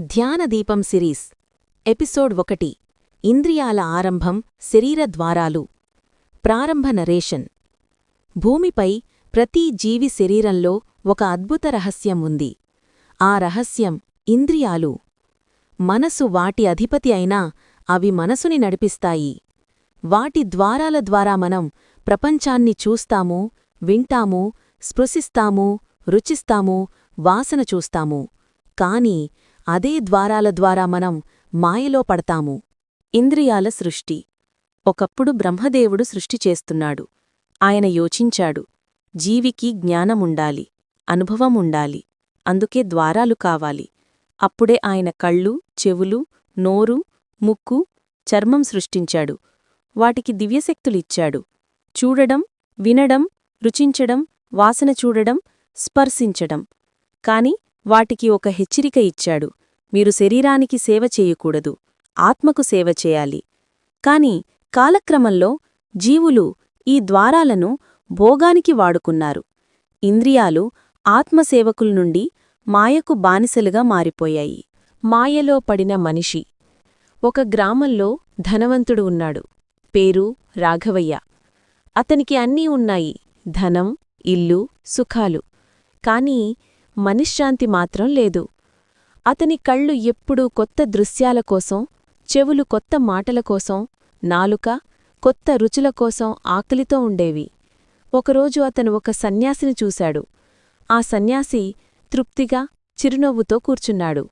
ధ్యానదీపం series episode ఒకటి ఇంద్రియాల ఆరంభం శరీర ద్వారాలు. ప్రారంభ నరేషన్. భూమిపై ప్రతి జీవి శరీరంలో ఒక అద్భుత రహస్యం ఉంది. ఆ రహస్యం ఇంద్రియాలు. మనసు వాటి అధిపతి అయినా అవి మనసుని నడిపిస్తాయి. వాటి ద్వారాల ద్వారా మనం ప్రపంచాన్ని చూస్తాము వింటాము స్పృశిస్తాము రుచిస్తాము వాసన చూస్తాము. కాని అదే ద్వారాల ద్వారా మనం మాయలో పడతాము. ఇంద్రియాల సృష్టి. ఒకప్పుడు బ్రహ్మదేవుడు సృష్టి చేస్తున్నాడు. ఆయన యోచించాడు. జీవికి జ్ఞానముండాలి. అనుభవముండాలి. అందుకే ద్వారాలు కావాలి. అప్పుడే ఆయన కళ్ళు చెవులు నోరు ముక్కు చర్మం సృష్టించాడు. వాటికి దివ్యశక్తులిచ్చాడు. చూడడం వినడం రుచించడం వాసన చూడడం స్పర్శించడం. కాని వాటికి ఒక హెచ్చరిక ఇచ్చాడు. మీరు శరీరానికి సేవ చేయకూడదు. ఆత్మకు సేవ చేయాలి. కాని కాలక్రమంలో జీవులు ఈ ద్వారాలను భోగానికి వాడుకున్నారు. ఇంద్రియాలు ఆత్మసేవకుల నుండి మాయకు బానిసలుగా మారిపోయాయి. మాయలో పడిన మనిషి. ఒక గ్రామంలో ధనవంతుడు ఉన్నాడు. పేరు రాఘవయ్య. అతనికి అన్నీ ఉన్నాయి. ధనం ఇల్లు సుఖాలు. కాని మనశ్శాంతి మాత్రం లేదు. అతని కళ్ళు ఎప్పుడూ కొత్త దృశ్యాల కోసం చెవులు కొత్త మాటల కోసం నాలుక కొత్త రుచుల కోసం ఆకలితో ఉండేవి. ఒకరోజు అతను ఒక సన్యాసిని చూశాడు. ఆ సన్యాసి తృప్తిగా చిరునవ్వుతో కూర్చున్నాడు.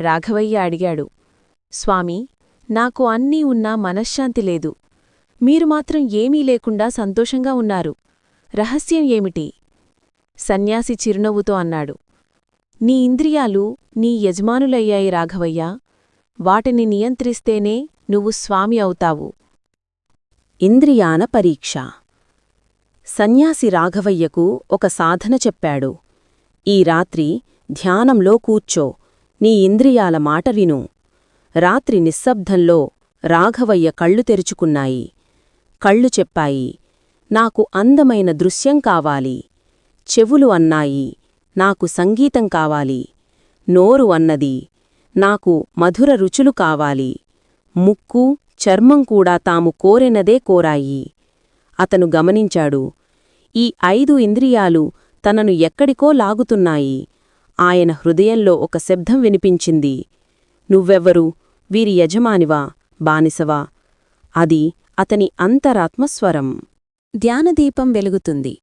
రాఘవయ్య అడిగాడు స్వామీ నాకు అన్నీ ఉన్నా మనశ్శాంతి లేదు. మీరు మాత్రం ఏమీ లేకుండా సంతోషంగా ఉన్నారు. రహస్యం ఏమిటి? సన్యాసి చిరునవ్వుతో అన్నాడు. నీ ఇంద్రియాలు నీ యజమానులయ్యాయి రాఘవయ్యా. వాటిని నియంత్రిస్తేనే నువ్వు స్వామి అవుతావు. ఇంద్రియాన పరీక్ష. సన్యాసి రాఘవయ్యకు ఒక సాధన చెప్పాడు. ఈ రాత్రి ధ్యానంలో కూర్చో. నీ ఇంద్రియాల మాట విను. రాత్రి నిశ్శబ్దంలో రాఘవయ్య కళ్ళు తెరుచుకున్నాయి. కళ్ళు చెప్పాయి. నాకు అందమైన దృశ్యం కావాలి. చెవులు అన్నాయి. నాకు సంగీతం కావాలి. నోరు అన్నది. నాకు మధుర రుచులు కావాలి. ముక్కు చర్మం కూడా తాము కోరినదే కోరాయి. అతను గమనించాడు. ఈ ఐదు ఇంద్రియాలు తనను ఎక్కడికో లాగుతున్నాయి. ఆయన హృదయంలో ఒక శబ్దం వినిపించింది. నువ్వెవ్వరు? వీరి యజమానివా? బానిసవా? అది అతని అంతరాత్మస్వరం. ధ్యానదీపం వెలుగుతుంది.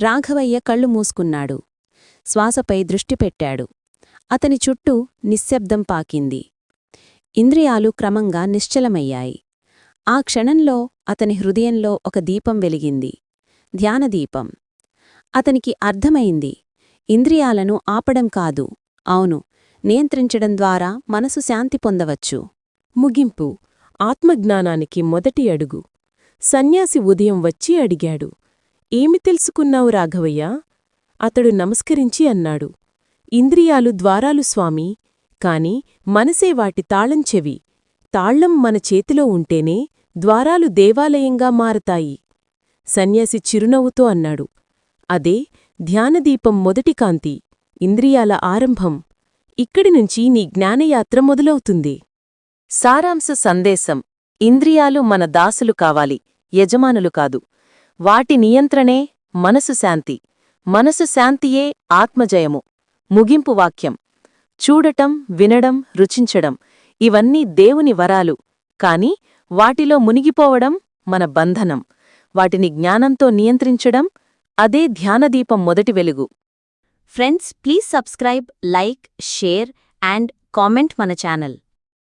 రాఘవయ్య కళ్ళు మూసుకున్నాడు. శ్వాసపై దృష్టి పెట్టాడు. అతని చుట్టూ నిశ్శబ్దం పాకింది. ఇంద్రియాలు క్రమంగా నిశ్చలమయ్యాయి. ఆ క్షణంలో అతని హృదయంలో ఒక దీపం వెలిగింది. ధ్యానదీపం అతనికి అర్థమైంది. ఇంద్రియాలను ఆపడం కాదు. అవును నియంత్రించడం ద్వారా మనసు శాంతి పొందవచ్చు. ముగింపు. ఆత్మజ్ఞానానికి మొదటి అడుగు. సన్యాసి ఉదయం వచ్చి అడిగాడు. ఏమి తెలుసుకున్నావు రాఘవయ్యా? అతడు నమస్కరించి అన్నాడు. ఇంద్రియాలు ద్వారాలు స్వామీ కాని మనసే వాటి తాళం చెవి. తాళ్ళం మన చేతిలో ఉంటేనే ద్వారాలు దేవాలయంగా మారతాయి. సన్యాసి చిరునవ్వుతో అన్నాడు. అదే ధ్యానదీపం మొదటి కాంతి ఇంద్రియాల ఆరంభం. ఇక్కడి నుంచి నీ జ్ఞానయాత్ర మొదలవుతుంది. సారాంశ సందేశం ఇంద్రియాలు మన దాసులు కావాలి యజమానులు కాదు. వాటి నియంత్రణే మనసు శాంతి. మనసు శాంతియే ఆత్మజయము. ముగింపు వాక్యం. చూడటం వినడం రుచించడం ఇవన్నీ దేవుని వరాలు. కాని వాటిలో మునిగిపోవడం మన బంధనం. వాటిని జ్ఞానంతో నియంత్రించడం అదే ధ్యానదీపం మొదటి వెలుగు. Friends please subscribe like share and comment మన ఛానల్.